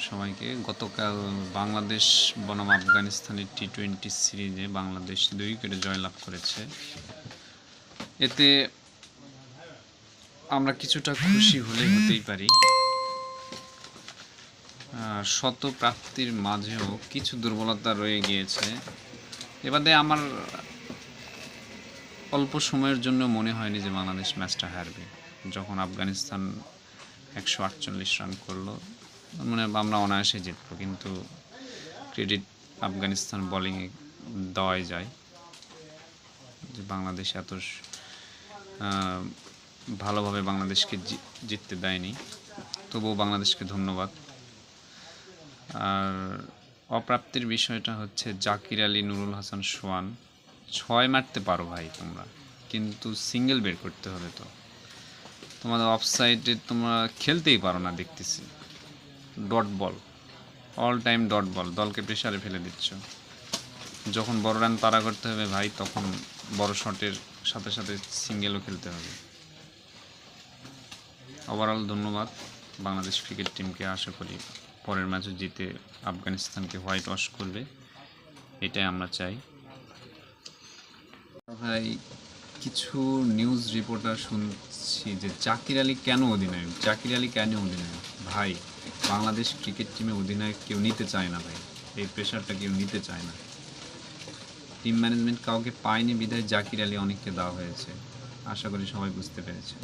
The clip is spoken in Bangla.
সবাইকে, গতকাল বাংলাদেশ বনাম আফগানিস্তানের টি টোয়েন্টি সিরিজে বাংলাদেশ দুই উইকেটে জয়লাভ করেছে। এতে আমরা কিছুটা খুশি হলে হতেই পারি। শত প্রাপ্তির মাঝেও কিছু দুর্বলতা রয়ে গিয়েছে। এবারে আমার অল্প সময়ের জন্য মনে হয়নি যে বাংলাদেশ ম্যাচটা হারবে। যখন আফগানিস্তান একশো আটচল্লিশ রান করল মানে আমরা অনায়াসে জিতবো, কিন্তু ক্রেডিট আফগানিস্তান বোলিংয়ে দেওয়াই যায়। যে বাংলাদেশ এত ভালোভাবে বাংলাদেশকে জিততে দেয়নি। তবুও বাংলাদেশকে ধন্যবাদ। আর অপ্রাপ্তির বিষয়টা হচ্ছে জাকির আলী, নুরুল হাসান, সোয়ান। ছয় মারতে পারো ভাই তোমরা, কিন্তু সিঙ্গেল বের করতে হবে তো। তোমাদের অফসাইডে তোমরা খেলতেই পারো না দেখতেছি। Dot ball all time dot ball, দলকে প্রেশারে ফেলে দিচ্ছ। যখন বড় রান তাড়া করতে হবে ভাই, তখন বড় শটের সাথে সাথে সিঙ্গেলও খেলতে হবে। ওভারঅল ধন্যবাদ, বাংলাদেশ ক্রিকেট টিমকে আশা করি পরের ম্যাচে জিতে আফগানিস্তানকে হোয়াইট ওয়াশ করবে, এটাই আমরা চাই। ভাই, কিছু নিউজ রিপোর্টার শুনছি যে জাকির আলী কেন অধিনায়ক? জাকির আলী কেন অধিনায়ক? ভাই, বাংলাদেশ ক্রিকেট টিমে অধিনায়ক কেউ নিতে চায় না ভাই। এই প্রেশারটা কেউ নিতে চায় না। টিম ম্যানেজমেন্ট কাউকে পায়নি বিধায় জাকির আলী অনেককে দেওয়া হয়েছে। আশা করি সবাই বুঝতে পেরেছে।